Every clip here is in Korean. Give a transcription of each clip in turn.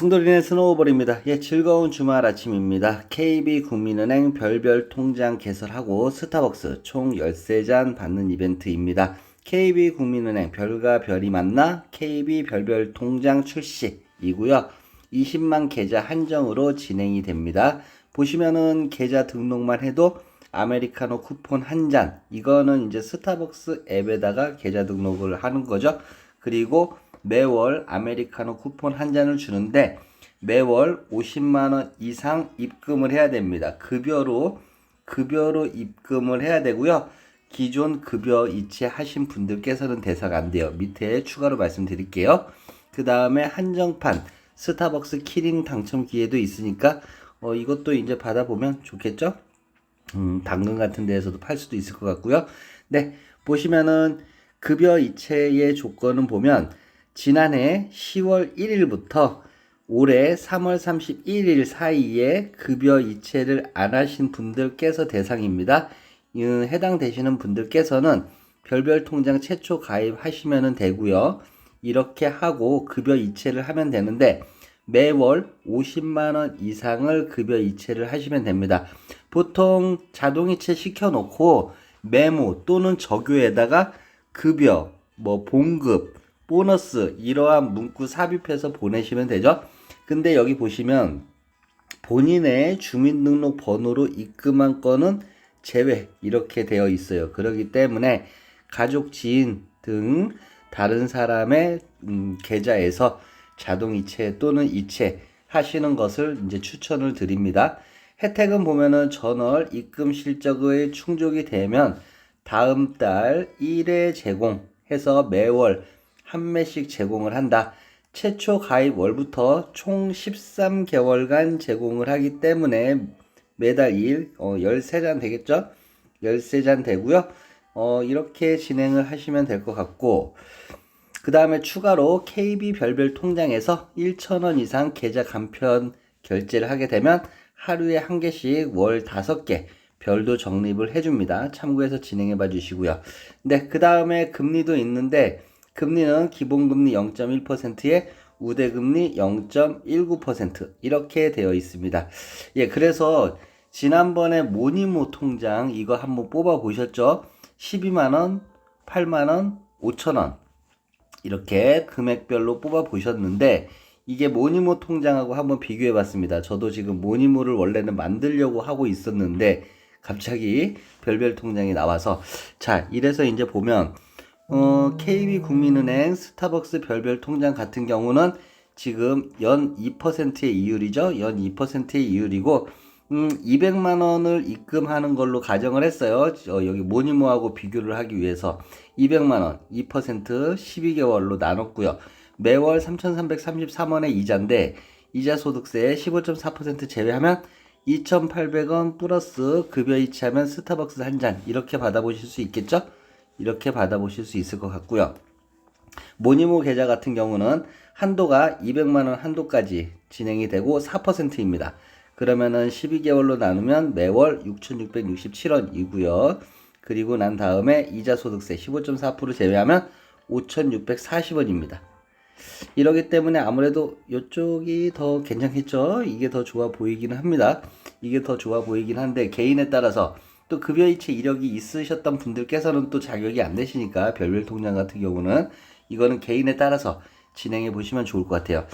흥돌이네 스노우볼입니다. 예, 즐거운 주말 아침입니다. KB국민은행 별별 통장 개설하고 스타벅스 총 13잔 받는 이벤트입니다. KB국민은행 별과 별이 만나 KB 별별 통장 출시이고요. 20만 계좌 한정으로 진행이 됩니다. 보시면은 계좌 등록만 해도 아메리카노 쿠폰 한 잔. 이거는 이제 스타벅스 앱에다가 계좌 등록을 하는 거죠. 그리고 매월 아메리카노 쿠폰 한 잔을 주는데 매월 50만 원 이상 입금을 해야 됩니다. 급여로 급여로 입금을 해야 되고요. 기존 급여 이체하신 분들께서는 대사가 안 돼요. 밑에 추가로 말씀드릴게요. 그 다음에 한정판 스타벅스 키링 당첨 기회도 있으니까 어, 이것도 이제 받아보면 좋겠죠? 음, 당근 같은 데에서도 팔 수도 있을 것 같고요. 네, 보시면은 급여 이체의 조건은 보면 지난해 10월 1일부터 올해 3월 31일 사이에 급여 이체를 안 하신 분들께서 대상입니다. 이 해당되시는 분들께서는 별별 통장 최초 가입하시면 되고요. 이렇게 하고 급여 이체를 하면 되는데 매월 50만 원 이상을 급여 이체를 하시면 됩니다. 보통 자동 이체 시켜 놓고 메모 또는 적요에다가 급여, 뭐 봉급, 보너스 이러한 문구 삽입해서 보내시면 되죠. 근데 여기 보시면 본인의 주민등록 번호로 입금한 건은 제외 이렇게 되어 있어요. 그렇기 때문에 가족, 지인 등 다른 사람의 음, 계좌에서 자동 이체 또는 이체 하시는 것을 이제 추천을 드립니다. 혜택은 보면은 전월 입금 실적의 충족이 되면 다음 달 1회 제공해서 매월 한 매씩 제공을 한다. 최초 가입 월부터 총 13개월간 제공을 하기 때문에 매달 2일 어, 13잔 되겠죠? 13잔 되고요. 어, 이렇게 진행을 하시면 될 것 같고 그 다음에 추가로 KB 별별 통장에서 1,000원 이상 계좌 간편 결제를 하게 되면 하루에 한 개씩 월 5개 별도 적립을 해줍니다. 참고해서 진행해 봐 주시고요. 네, 그 다음에 금리도 있는데 금리는 기본금리 0.1%에 우대금리 0.19% 이렇게 되어 있습니다. 예, 그래서 지난번에 모니모 통장 이거 한번 뽑아 보셨죠? 12만원, 8만원, 5천원 이렇게 금액별로 뽑아 보셨는데 이게 모니모 통장하고 한번 비교해 봤습니다. 저도 지금 모니모를 원래는 만들려고 하고 있었는데 갑자기 별별 통장이 나와서 자 이래서 이제 보면 어, KB국민은행 스타벅스 별별 통장 같은 경우는 지금 연 2%의 이율이죠. 연 2%의 이율이고 음, 200만 원을 입금하는 걸로 가정을 했어요. 어, 여기 모니모하고 비교를 하기 위해서 200만 원 2% 12개월로 나눴고요. 매월 3,333원의 이자인데 이자 소득세 15.4% 제외하면 2,800원 플러스 급여 이체하면 스타벅스 한 잔 이렇게 받아보실 수 있겠죠? 이렇게 받아보실 수 있을 것 같고요. 모니모 계좌 같은 경우는 한도가 200만 원 한도까지 진행이 되고 4%입니다. 그러면은 12개월로 나누면 매월 6,667원이고요. 그리고 난 다음에 이자 소득세 15.4% 제외하면 5,640원입니다. 이러기 때문에 아무래도 이쪽이 더 괜찮겠죠? 이게 더 좋아 보이기는 합니다. 이게 더 좋아 보이긴 한데 개인에 따라서 또 급여이체 이력이 있으셨던 분들께서는 또 자격이 안 되시니까 별별 통장 같은 경우는 이거는 개인에 따라서 진행해 보시면 좋을 것 같아요.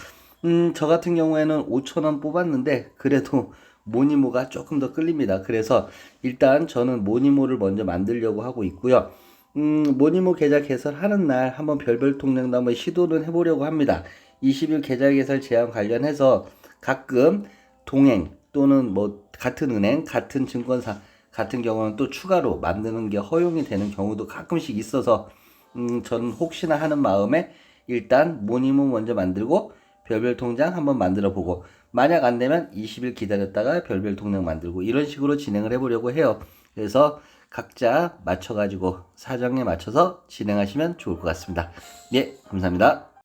음, 저 같은 경우에는 5천원 뽑았는데 그래도 모니모가 조금 더 끌립니다. 그래서 일단 저는 모니모를 먼저 만들려고 하고 있고요. 음, 모니모 계좌 개설하는 날 한번 별별 통장도 한번 시도는 해보려고 합니다. 20일 계좌 개설 제한 관련해서 가끔 동행 또는 뭐 같은 은행, 같은 증권사 같은 경우는 또 추가로 만드는 게 허용이 되는 경우도 가끔씩 있어서 음, 저는 혹시나 하는 마음에 일단 모니모 먼저 만들고 별별 통장 한번 만들어 보고 만약 안 되면 20일 기다렸다가 별별 통장 만들고 이런 식으로 진행을 해 보려고 해요. 그래서 각자 맞춰 가지고 사정에 맞춰서 진행하시면 좋을 것 같습니다. 예, 감사합니다.